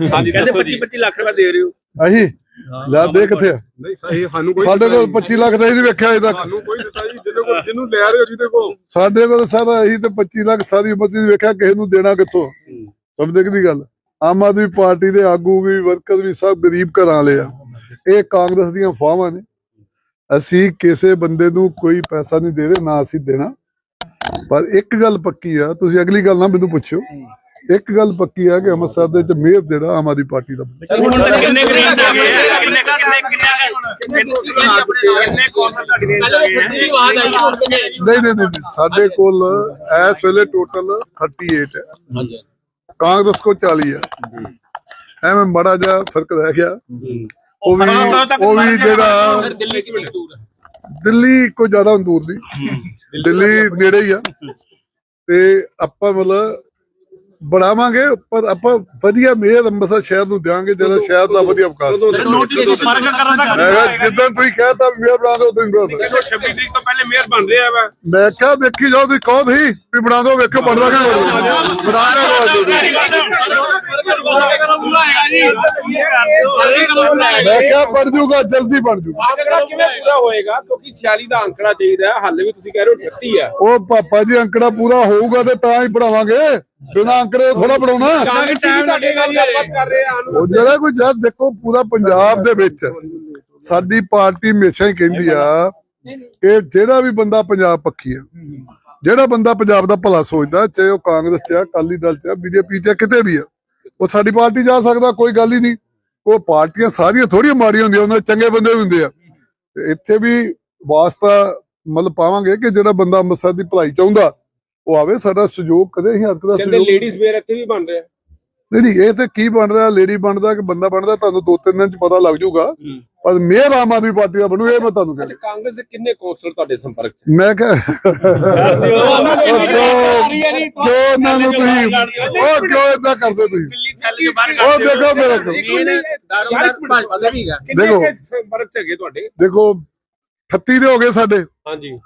ਹਾਂਜੀ ਕਹਿੰਦੇ ਦੱਸੋ 25 ਜੀ। 25 ਲੱਖ ਰੁਪਏ ਦੇ ਰਹੇ ਹੋ। ਅਹੀਂ? ਲੈ ਦੇ ਕਿੱਥੇ ਆ? ਨਹੀਂ ਸਹੀ ਸਾਨੂੰ ਕੋਈ ਸਾਡੇ ਕੋਲ 25 ਲੱਖ ਦਾ ਹੀ ਨਹੀਂ ਵੇਖਿਆ ਅਜੇ ਤੱਕ। ਸਾਨੂੰ ਕੋਈ ਦਿੱਤਾ ਜੀ ਜਿਹਦੇ ਕੋਲ ਜਿਹਨੂੰ ਲੈ ਰਹੇ ਹੋ ਜਿਹਦੇ ਕੋਲ। ਸਾਡੇ ਕੋਲ ਸਾਰਾ ਅਸੀਂ ਤੇ 25 ਲੱਖ ਸਾਰੀ ਉਮਰ ਦੀ ਵੇਖਿਆ ਕਿਸੇ ਨੂੰ ਦੇਣਾ ਕਿੱਥੋਂ? ਸਮਝਦੇ ਕਿ ਦੀ ਗੱਲ? ਆਮ ਆਦਮੀ ਪਾਰਟੀ ਦੇ ਆਗੂ ਵੀ ਵਰਕਰ ਵੀ ਸਭ ਗਰੀਬ ਘਰਾਂ ਵਾਲੇ ਆ। ਇਹ ਕਾਂਗਰਸ ਦੀਆਂ ਫਾਹਾਂ ਨੇ। ਅਸੀਂ ਕਿਸੇ ਬੰਦੇ ਨੂੰ ਕੋਈ ਪੈਸਾ ਨਹੀਂ ਦੇ ਰਹੇ ਨਾ ਅਸੀਂ ਦੇਣਾ। ਪਰ ਇੱਕ ਗੱਲ ਪੱਕੀ ਆ ਤੁਸੀਂ ਅਗਲੀ ਗੱਲ ਨਾ ਮੈਨੂੰ ਪੁੱਛਿਓ। ਇੱਕ ਗੱਲ ਪੱਕੀ ਆ ਕਿ ਅੰਮ੍ਰਿਤਸਰ ਦੇ ਵਿੱਚ ਮੇਅਰ ਜਿਹੜਾ ਆਮ ਆਦਮੀ ਪਾਰਟੀ ਦਾ ਹੁਣ ਤੱਕ ਕਿੰਨੇ ਗ੍ਰੇਡ ਆ ਗਏ ਆ? ਕਿੰਨੇ ਕਿੰਨੇ ਕਿੰਨੇ ਕਿੰਨੇ ਕੌਂਸਲ ਤੱਕ ਗ੍ਰੇਡ ਆ ਗਏ ਆ ਨਹੀਂ ਨਹੀਂ ਨਹੀਂ ਨਹੀਂ, ਸਾਡੇ ਕੋਲ ਇਸ ਵੇਲੇ ਟੋਟਲ 38 ਹੈ ਕਾਂਗਰਸ ਕੋ 40 ਹੈ ਐਵੇਂ ਮੜਾ ਜਾ ਫ਼ਰਕ ਰਹਿ ਗਿਆ ਉਹ ਵੀ ਉਹ ਵੀ ਜਿਹੜਾ ਦਿੱਲੀ ਕਿੰਨੀ ਦੂਰ ਹੈ ਦਿੱਲੀ ਕੋਈ ਜ਼ਿਆਦਾ ਦੂਰ ਨਹੀਂ ਦਿੱਲੀ ਨੇੜੇ ਹੀ ਆ ਤੇ ਆਪਾਂ ਮਤਲਬ ਬਣਾਵਾਂਗੇ ਪਰ ਆਪਾਂ ਵਧੀਆ ਮੇਅਰ ਅੰਮ੍ਰਿਤਸਰ ਸ਼ਹਿਰ ਨੂੰ ਦਿਆਂਗੇ ਜਿਹੜਾ ਸ਼ਹਿਰ ਦਾ ਵਧੀਆ ਵਿਕਾਸ ਦਾ ਜਿੱਦਾਂ ਤੁਸੀਂ ਕਹਿਤਾ ਮੇਅਰ ਬਣਾ ਦਿਓ ਹੀ ਬਣਾ ਦਿਓ। 26 ਤਰੀਕ ਤੋਂ ਪਹਿਲੇ ਮੇਅਰ ਬਣ ਰਿਹਾ ਵਾ। ਮੈਂ ਕਿਹਾ ਵੇਖੀ ਜਾਓ ਤੁਸੀਂ ਕਹੋ ਤੁਸੀਂ ਵੀ ਬਣਾ ਦਿਓ ਵੇਖੋ ਬਣਦਾ ਕਿ ਬਣਾ ਦਿਓ। ਮੈਂ ਕਿਹਾ ਬਣ ਜੂਗਾ। ਜਲਦੀ ਬਣ ਜੂਗਾ। ਕਿਵੇਂ ਪੂਰਾ ਹੋਏਗਾ ਕਿਉਂਕਿ 46 ਦਾ ਅੰਕੜਾ ਚਾਹੀਦਾ ਹੈ ਹਾਲੇ ਵੀ ਤੁਸੀਂ ਕਹਿ ਰਹੇ ਹੋ 38 ਆ। ਉਹ ਪਾਪਾ ਜੀ ਅੰਕੜਾ ਪੂਰਾ ਹੋਊਗਾ ਤੇ ਤਾਂ ਹੀ ਪੜਾਵਾਂਗੇ ਬਿਨਾਂ ਅੰਕੜੇ ਥੋੜਾ ਪੜਾਉਣਾ ਉਹ ਜਿਹੜਾ ਕੋਈ ਜਦ ਦੇਖੋ ਪੂਰਾ ਪੰਜਾਬ ਦੇ ਵਿੱਚ ਸਾਡੀ ਪਾਰਟੀ ਹਮੇਸ਼ਾ ਹੀ ਕਹਿੰਦੀ ਆ ਕਿ ਜਿਹੜਾ ਵੀ ਬੰਦਾ ਪੰਜਾਬ ਪੱਖੀ ਆ ਜਿਹੜਾ ਬੰਦਾ ਪੰਜਾਬ ਦਾ ਭਲਾ ਸੋਚਦਾ ਚਾਹੇ ਉਹ ਕਾਂਗਰਸ ਚ ਆ ਅਕਾਲੀ ਦਲ ਚ ਆ ਬੀਜੇਪੀ ਚ ਕਿਤੇ ਵੀ ਆ ਉਹ ਸਾਡੀ ਪਾਰਟੀ ਜਾ ਸਕਦਾ ਕੋਈ ਗੱਲ ਹੀ ਨਹੀਂ। ਉਹ ਪਾਰਟੀਆਂ ਸਾਰੀਆਂ ਥੋੜੀਆਂ ਮਾੜੀਆਂ ਹੁੰਦੀਆਂ ਉਹਨਾਂ ਚੰਗੇ ਬੰਦੇ ਵੀ ਹੁੰਦੇ ਆ। ਇੱਥੇ ਵੀ ਵਾਸਤਾ ਮਤਲਬ ਪਾਵਾਂਗੇ ਕਿ ਜਿਹੜਾ ਬੰਦਾ ਅੰਮ੍ਰਿਤਸਰ ਦੀ ਭਲਾਈ ਚਾਹੁੰਦਾ ਉਹ ਆਵੇ ਸਾਡਾ ਸਹਿਯੋਗ ਕਦੇ ਹੀ ਹੱਕ ਦਾ ਕਹਿੰਦੇ ਲੇਡੀਜ਼ ਵੇਅਰ ਇੱਥੇ ਵੀ ਬਣ ਰਿਹਾ। ਨਹੀਂ ਨਹੀਂ ਇਹ ਤੇ ਕੀ ਬਣ ਰਿਹਾ? ਲੇਡੀ ਬਣਦਾ ਕਿ ਬੰਦਾ ਬਣਦਾ ਤੁਹਾਨੂੰ ਦੋ ਤਿੰਨ ਦਿਨ ਚ ਪਤਾ ਲੱਗ ਜਾਊਗਾ। ਪਰ ਮੇਅਰ ਆਮ ਆਦਮੀ ਪਾਰਟੀ ਦਾ ਬਣੂ ਇਹ ਮੈਂ ਤੁਹਾਨੂੰ ਕਹਿੰਦਾ ਕਾਂਗਰਸ ਦੇ ਕਿੰਨੇ ਕੌਂਸਲਰ ਤੁਹਾਡੇ ਸੰਪਰਕ ਚ? ਮੈਂ ਕਿਹਾ ਕਿਉਂ ਉਹਨਾਂ ਨੂੰ ਤੁਸੀਂ ਉਹ ਕਿਉਂ ਇਦਾਂ ਕਰਦੇ ਤੁਸੀਂ। ਉਹ ਦੇਖੋ ਮੇਰੇ ਦੇਖੋ। ਕੁ ਸੰਪਰਕ ਚ ਹੈਗੇ ਤੁਹਾਡੇ? ਦੇਖੋ 38 ਦੇ ਹੋ ਗਏ ਸਾਡੇ। ਹਾਂਜੀ।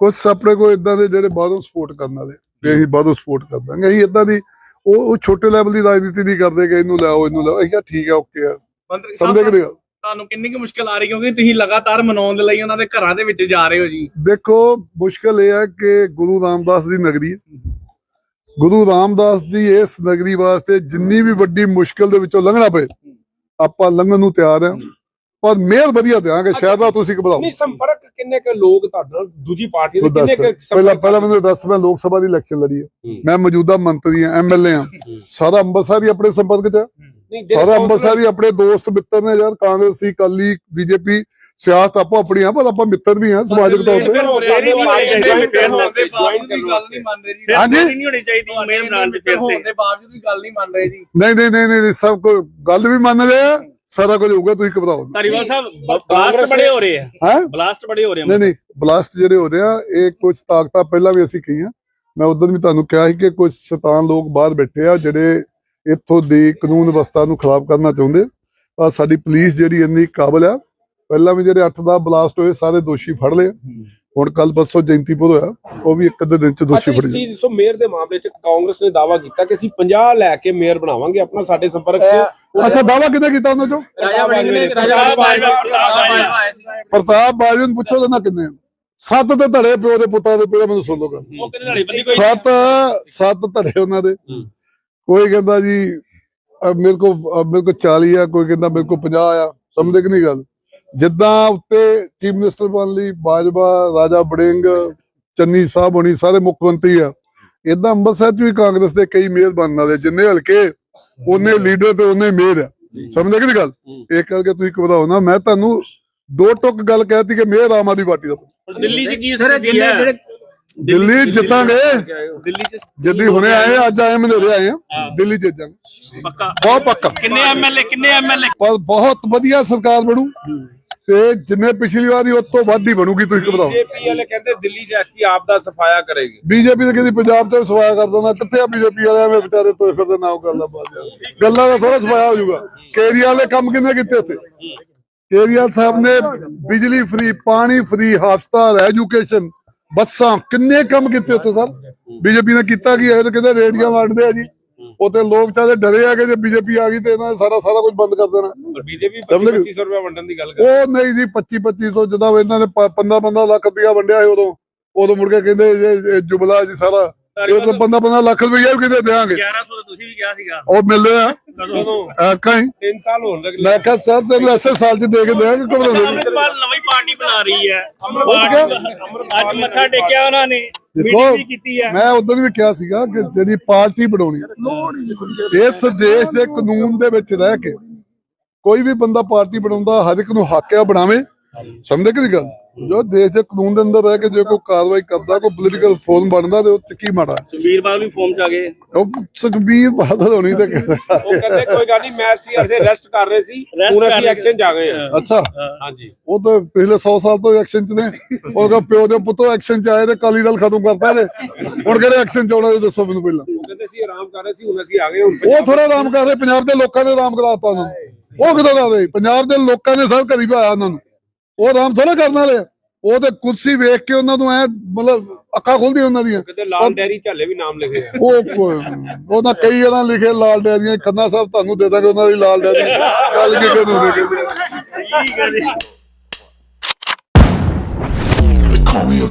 ਕੁਝ ਆਪਣੇ ਕੋਲ ਇਦਾਂ ਦੇ ਜਿਹੜੇ ਬਾਹਰੋਂ ਸਪੋਰਟ ਕਰਨ ਵਾਲੇ ਵੀ ਅਸੀਂ ਬਾਹਰੋਂ ਸਪੋਰਟ ਕਰ ਦਾਂਗੇ। ਅਸੀਂ ਇਦਾਂ ਦੀ ਉਹ ਉਹ ਛੋਟੇ ਲੈਵਲ ਦੀ ਰਾਜਨੀਤੀ ਨਹੀਂ ਕਰਦੇ ਕਿ ਇਹਨੂੰ ਲਿਆਓ ਇਹਨੂੰ ਲਿਆਓ ਅਸੀਂ ਕਿਹਾ ਠੀਕ ਆ ਓਕੇ ਆ। ਕਿ ਨਹੀਂ? ਗੱਲ? ਤੁਹਾਨੂੰ ਕਿੰਨੀ ਕੁ ਮੁਸ਼ਕਲ ਆ ਰਹੀ ਕਿਉਂਕਿ ਤੁਸੀਂ ਲਗਾਤਾਰ ਮਨਾਉਣ ਦੇ ਲਈ ਉਹਨਾਂ ਦੇ ਘਰਾਂ ਦੇ ਵਿੱਚ ਜਾ ਰਹੇ ਹੋ ਜੀ। ਦੇਖੋ ਮੁਸ਼ਕਲ ਇਹ ਹੈ ਕਿ ਗੁਰੂ ਰਾਮਦਾਸ ਦੀ ਨਗਰੀ ਹੈ ਗੁਰੂ ਰਾਮਦਾਸ ਦੀ ਇਸ ਨਗਰੀ ਵਾਸਤੇ ਜਿੰਨੀ ਵੀ ਵੱਡੀ ਮੁਸ਼ਕਲ ਦੇ ਵਿੱਚੋਂ ਲੰਘਣਾ ਪਏ ਆਪਾਂ ਲੰਘਣ ਨੂੰ ਤਿਆਰ ਹਾਂ ਪਰ ਮਿਹਰ ਵਧੀਆ ਦਿਆਂਗੇ ਸ਼ਾਇਦ ਆ ਤੁਸੀਂ ਘਬਰਾਓ ਨਹੀਂ ਸੰਪਰਕ ਕਿੰਨੇ ਕੁ ਲੋਕ ਤੁਹਾਡੇ ਨਾਲ ਦੂਜੀ ਪਾਰਟੀ ਦੇ ਕਿੰਨੇ ਕੁ ਪਹਿਲਾਂ ਪਹਿਲਾਂ ਮੈਨੂੰ ਦੱਸ ਮੈਂ ਲੋਕ ਸਭਾ ਦੀ ਇਲੈਕਸ਼ਨ ਲੜੀ ਹੈ ਹੂੰ। ਮੈਂ ਮੌਜੂਦਾ ਮੰਤਰੀ ਹਾਂ ਐਮਐਲਏ ਹਾਂ। ਸਾਰਾ ਅੰਮ੍ਰਿਤਸਰ ਹੀ ਆਪਣੇ ਸੰਪਰਕ ਚ ਸਾਰਾ ਅੰਮ੍ਰਿਤਸਰ ਹੀ ਆਪਣੇ ਦੋਸਤ ਮਿੱਤਰ ਨੇ ਯਾਰ ਕਾਂਗਰਸੀ ਕਾਲੀ ਬੀਜੇਪੀ ਸਿਆਸਤ ਆਪੋ ਆਪਣੀ ਆ ਪਰ ਆਪਾਂ ਮਿੱਤਰ ਵੀ ਹਾਂ ਸਮਾਜਿਕ ਤੌਰ ਤੇ। ਰਿਹਾ ਨਹੀਂ ਦੇ ਨਹੀਂ ਮੰਨ ਰਹੇ ਜੀ। ਫਿਰ ਹਾਂਜੀ। ਨਹੀਂ ਹੋਣੀ ਚਾਹੀਦੀ ਮੇਰ ਬਣਾਉਣ ਦੇ ਫਿਰ ਹੋਣ ਦੇ ਬਾਵਜੂਦ ਵੀ ਗੱਲ ਨਹੀਂ ਮੰਨ ਰਹੇ ਜੀ ਨਹੀਂ ਨਹੀਂ ਨਹੀਂ ਨਹੀਂ ਸਭ ਕੋਈ ਗੱਲ ਵੀ ਮੰਨਦੇ ਆ। ਸਾਰਾ ਕੁਝ ਹੋਊਗਾ ਤੁਸੀਂ ਘਬਰਾਓ ਧਾਰੀਵਾਲ ਸਾਹਿਬ ਬਲਾਸਟ ਬੜੇ ਹੋ ਰਹੇ ਆ। ਹੈ? ਬਲਾਸਟ ਬੜੇ ਹੋ ਰਹੇ ਨਹੀਂ ਨਹੀਂ ਬਲਾਸਟ ਜਿਹੜੇ ਹੋਦੇ ਆ ਇਹ ਕੁਝ ਤਾਕਤਾਂ ਪਹਿਲਾਂ ਵੀ ਅਸੀਂ ਕਹੀਆਂ। ਮੈਂ ਉਦੋਂ ਵੀ ਤੁਹਾਨੂੰ ਕਿਹਾ ਸੀ ਕਿ ਕੁਝ ਸ਼ੈਤਾਨ ਲੋਕ ਬਾਹਰ ਬੈਠੇ ਆ ਜਿਹੜੇ ਇੱਥੋਂ ਦੀ ਕਾਨੂੰਨ ਵਿਵਸਥਾ ਨੂੰ ਖਰਾਬ ਕਰਨਾ ਚਾਹੁੰਦੇ। ਪਰ ਸਾਡੀ ਪੁਲਿਸ ਜਿਹੜੀ ਇੰਨੀ ਕਾਬਲ ਆ ਪਹਿਲਾਂ ਵੀ ਜਿਹੜੇ 8 ਦਾ ਬਲਾਸਟ ਹੋਏ ਸਾਰੇ ਦੋਸ਼ੀ ਫੜ ਲਏ। ਹੁਣ ਕੱਲ ਪਰਸੋਂ ਜੈਂਤੀਪੁਰ ਹੋਇਆ ਉਹ ਵੀ ਇੱਕ ਅੱਧੇ ਦਿਨ ਚ ਦੋਸ਼ੀ ਫੜ ਚੀਜ਼ ਸੋ ਮੇਅਰ ਦੇ ਮਾਮਲੇ ਚ ਕਾਂਗਰਸ ਨੇ ਦਾਵਾ ਕੀਤਾ ਕਿ ਅਸੀਂ 50 ਲੈ ਕੇ ਮੇਅਰ ਬਣਾਵਾਂਗੇ ਆਪਣਾ ਸਾਡੇ ਸੰਪਰਕ ਚ। ਅੱਛਾ ਦਾਵਾ ਕਿਹਨੇ ਕੀਤਾ ਉਹਨਾਂ ਚੋਂ? ਬਾਜਵਾ ਪ੍ਰਤਾਪ ਬਾਜੂ ਨੂੰ ਪੁੱਛੋ ਨਾ ਕਿੰਨੇ ਆ। ਸੱਤ ਤੇ ਧੜੇ ਪਿਓ ਦੇ ਪੁੱਤਾਂ ਦੇ ਪਿਓ ਮੈਨੂੰ ਸੁਣ ਕੋਈ ਸੱਤ ਸੱਤ ਧੜੇ ਉਹਨਾਂ ਦੇ। ਕੋਈ ਕਹਿੰਦਾ ਜੀ ਮੇਰੇ ਕੋ ਅਹ ਮੇਰੇ ਕੋ 40 ਆ ਕੋਈ ਕਹਿੰਦਾ ਮੇਰੇ ਕੋ 50 ਆ। ਸਮਝਦੇ ਕਿ ਨਹੀਂ ਗੱਲ? ਜਿੱਦਾਂ ਉੱਤੇ ਚੀਫ ਮਿਨਿਸਟਰ ਬਣ ਲਈ ਬਾਜਵਾ ਰਾਜਾ ਬੜਿੰਗ ਚੰਨੀ ਸਾਹਿਬ ਹੋਣੀ ਸਾਰੇ ਮੁੱਖ ਮੰਤਰੀ ਆ। ਇਦਾਂ ਅੰਮ੍ਰਿਤਸਰ ਚ ਵੀ ਕਾਂਗਰਸ ਦੇ ਕਈ ਮੇਅਰ ਬਣਨ ਵਾਲੇ ਜਿੰਨੇ ਹਲਕੇ ਉਹਨੇ ਲੀਡਰ ਤੇ ਉਹਨੇ ਮੇਅਰ ਆ। ਸਮਝਦੇ ਕਿ ਨਹੀਂ ਗੱਲ? ਇਹ ਕਰਕੇ ਤੁਸੀਂ ਘਬਰਾਓ ਨਾ ਮੈਂ ਤੁਹਾਨੂੰ ਦੋ ਟੁਕ ਗੱਲ ਕਹਿਤੀ ਕਿ ਮੇਅਰ ਆਮ ਆਦਮੀ ਪਾਰਟੀ ਦਾ। ਦਿੱਲੀ ਚ ਕੀ ਸਥਿਤੀ ਹੈ? ਦਿੱਲੀ ਜਿੱਤਾਂਗੇ? ਦਿੱਲੀ ਚ ਜੱਦੀ ਹੁਣੇ ਆਏ ਆ, ਅੱਜ ਆਏ ਮਨੇਰੇ ਆਏ ਆ। ਦਿੱਲੀ ਜਿੱਤਾਂਗੇ। ਪੱਕਾ। ਬਹੁਤ ਪੱਕਾ। ਕਿੰਨੇ ਐਮਐਲਏ ਕਿੰਨੇ ਐਮਐਲਏ ਬਹੁਤ ਵਧੀਆ ਸਰਕਾਰ ਬਣੂ। ਤੇ ਜਿੰਨੇ ਪਿਛਲੀ ਵਾਰੀ ਉਸ ਤੋਂ ਵੱਧ ਹੀ ਬਣੂਗੀ ਤੁਸੀਂ ਘਬਰਾਓ ਬੀਜੇਪੀ ਵਾਲੇ ਕਹਿੰਦੇ ਦਿੱਲੀ ਜਾ ਕੇ ਆਪ ਦਾ ਸਫਾਇਆ ਕਰੇਗੀ। ਬੀਜੇਪੀ ਦੇ ਕਹਿੰਦੀ ਪੰਜਾਬ ਤੇ ਸਵਾਇਆ ਕਰ ਦਿੰਦਾ ਕਿੱਥੇ ਆ ਬੀਜੇਪੀ ਵਾਲੇ ਐਵੇਂ ਵਿਚਾਰੇ ਤੋਏ ਫਿਰਦੇ ਨਾਮ ਗੱਲਾਂ ਬਾਤ ਗੱਲਾਂ ਦਾ ਥੋੜਾ ਸਵਾਇਆ ਹੋ ਜਾਊਗਾ। ਕੇਰੀਆਲ ਨੇ ਕੰਮ ਕਿੰਨੇ ਕੀਤੇ ਉੱਥੇ? ਕੇਰੀਆਲ ਸਾਹਿਬ ਨੇ ਬਿਜਲੀ ਫ੍ਰੀ ਪਾਣੀ ਫ੍ਰੀ ਹਸਪਤਾਲ ਐਜੂਕੇਸ਼ਨ ਬੱਸਾਂ ਕਿੰਨੇ ਕੰਮ ਕੀਤੇ ਉੱਥੇ ਸਰ? ਬੀਜੇਪੀ ਨੇ ਕੀਤਾ ਕੀ ਹੈ? ਇਹ ਤਾਂ ਕਹਿੰਦੇ ਰੇਡੀਆਂ ਵੰਡਦੇ ਆ ਜੀ। ਤੇ ਲੋਕ ਚਾਹਦੇ ਡਰੇ ਆ ਕਿ ਜੇ ਬੀਜੇਪੀ ਆ ਗਈ ਤੇ ਇਹਨਾਂ ਨੇ ਸਾਰਾ ਸਾਰਾ ਕੁਝ ਬੰਦ ਕਰ ਦੇਣਾ। ਬੀਜੇਪੀ ਸਮਝ ਗਏ? 2500 ਰੁਪਏ ਵੰਡਣ ਦੀ ਗੱਲ ਕਰ ਉਹ ਨਹੀਂ ਜੀ 25 2500 ਜਦੋਂ ਇਹਨਾਂ ਨੇ 15 15 ਲੱਖ ਰੁਪਇਆ ਵੰਡਿਆ ਸੀ ਉਦੋਂ ਉਦੋਂ ਮੁੜ ਕੇ ਕਹਿੰਦੇ ਜੁਬਲਾ ਜੀ ਸਾਰਾ। ਇਹ ਤਾਂ 15 15 ਲੱਖ ਰੁਪਇਆ ਵੀ ਕਿਤੇ ਦੇਾਂਗੇ 1100 ਤਾਂ ਤੁਸੀਂ ਵੀ ਕਿਹਾ ਸੀਗਾ। ਉਹ ਮਿਲਦੇ ਆ ਕਦੋਂ? ਹੀ। 3 ਸਾਲ ਹੋਣ ਲੱਗੇ ਮੈਂ ਕਿਹਾ ਸਰ ਤੈਨੂੰ ਐਸੇ ਸਾਲ ਚ ਦੇ ਕੇ ਦੇਾਂਗੇ ਘਬਰਾਉਂਦੇ ਨਹੀਂ। ਅੰਮ੍ਰਿਤਪਾਲ ਨਵੀਂ ਪਾਰਟੀ ਬਣਾ ਰਹੀ ਹੈ। ਅੱਜ ਮੱਥਾ ਟੇਕਿਆ ਉਹਨਾਂ ਨੇ। ਮੀਟਿੰਗ ਵੀ ਕੀਤੀ ਹੈ। ਮੈਂ ਉਦੋਂ ਵੀ ਕਿਹਾ ਸੀਗਾ ਕਿ ਜਿਹੜੀ ਪਾਰਟੀ ਬਣਾਉਣੀ ਹੈ ਇਸ ਦੇਸ਼ ਦੇ ਕਾਨੂੰਨ ਦੇ ਵਿੱਚ ਰਹਿ ਕੇ ਕੋਈ ਵੀ ਬੰਦਾ ਪਾਰਟੀ ਬਣਾਉਂਦਾ ਹਰ ਇੱਕ ਨੂੰ ਹੱਕ ਆ ਬਣਾਵੇ। ਸਮਝਦੇ ਕਿ ਗੱਲ? ਜੋ ਦੇਸ਼ ਦੇ ਕਾਨੂੰਨ ਦੇ ਅੰਦਰ ਰਹਿ ਕੇ ਜੇ ਕੋਈ ਕਾਰਵਾਈ ਕਰਦਾ ਕੋਈ ਪੋਲੀਟੀਕਲ ਫੋਰਮ ਬਣਦਾ ਤੇ ਉਹ ਚ ਕੀ ਮਾੜਾ ਸੁਖਬੀਰ ਬਾਦਲ ਵੀ ਫੋਰਮ ਚ ਆ ਗਏ। ਉਹ ਸੁਖਬੀਰ ਬਾਦਲ ਹੋਣੀ ਤੇ ਉਹ ਕਹਿੰਦੇ ਕੋਈ ਗੱਲ ਨਹੀਂ ਮੈਂ ਸੀ ਅਸੀਂ ਰੈਸਟ ਕਰ ਰਹੇ ਸੀ ਹੁਣ ਕਰ ਅਸੀਂ ਰਹੇ ਐਕਸ਼ਨ ਜਾ ਗਏ ਹਾਂ। ਅੱਛਾ। ਹਾਂਜੀ। ਉਹ ਤਾਂ ਪਿਛਲੇ 100 ਸਾਲ ਤੋਂ ਐਕਸ਼ਨ ਚ ਨੇ। ਉਹਦਾ ਪਿਓ ਦੇ ਪੁੱਤੋ ਐਕਸ਼ਨ ਚ ਆਏ ਤੇ ਕਾਲੀ ਦਲ ਖਤਮ ਕਰਤਾ ਨੇ ਹੁਣ ਕਿਹੜੇ ਐਕਸ਼ਨ ਚ ਆਉਣਾ ਦੱਸੋ ਮੈਨੂੰ ਪਹਿਲਾਂ। ਉਹ ਕਹਿੰਦੇ ਸੀ ਆਰਾਮ ਕਰ ਰਹੇ ਸੀ ਹੁਣ ਅਸੀਂ ਆ ਗਏ ਹੁਣ ਉਹ ਥੋੜਾ ਆਰਾਮ ਕਰਦੇ ਪੰਜਾਬ ਦੇ ਲੋਕਾਂ ਨੇ ਆਰਾਮ ਕਰਾਤਾ ਉਹਨਾਂ ਨੂੰ। ਉਹ ਕਿਦੋਂ ਕਰਦੇ ਪੰਜਾਬ ਦੇ ਲੋਕਾਂ ਨੇ ਸਭ ਘਰੀ ਪਾਇਆ ਉਹਨਾਂ ਨੂੰ। ਉਹ ਆਰਾਮ ਥੋੜਾ ਕਰਨ ਵਾਲੇ ਆ। ਉਹ ਤੇ ਕੁਰਸੀ ਵੇਖ ਕੇ ਉਹਨਾਂ ਨੂੰ ਐ ਮਤਲਬ ਅੱਖਾਂ ਖੁੱਲਦੀਆਂ ਉਹਨਾਂ ਦੀਆਂ। ਕਹਿੰਦੇ ਲਾਲ ਡੈਰੀ ਝੱਲੇ ਵੀ ਨਾਮ ਲਿਖੇ ਆ। ਉਹ ਉਹਨਾਂ ਕਈ ਇਹਨਾਂ ਲਿਖੇ ਲਾਲ ਡੈਰੀਆਂ ਖੰਨਾ ਸਾਹਿਬ ਤੁਹਾਨੂੰ ਦੇ ਦਾਂਗੇ ਉਹਨਾਂ ਦੀ ਲਾਲ ਡੈਰੀ। ਗੱਲ ਕੀ ਕਰਨੂੰ ਦੇ ਕੇ ਠੀਕ ਹੈ। ਜੀ They call me a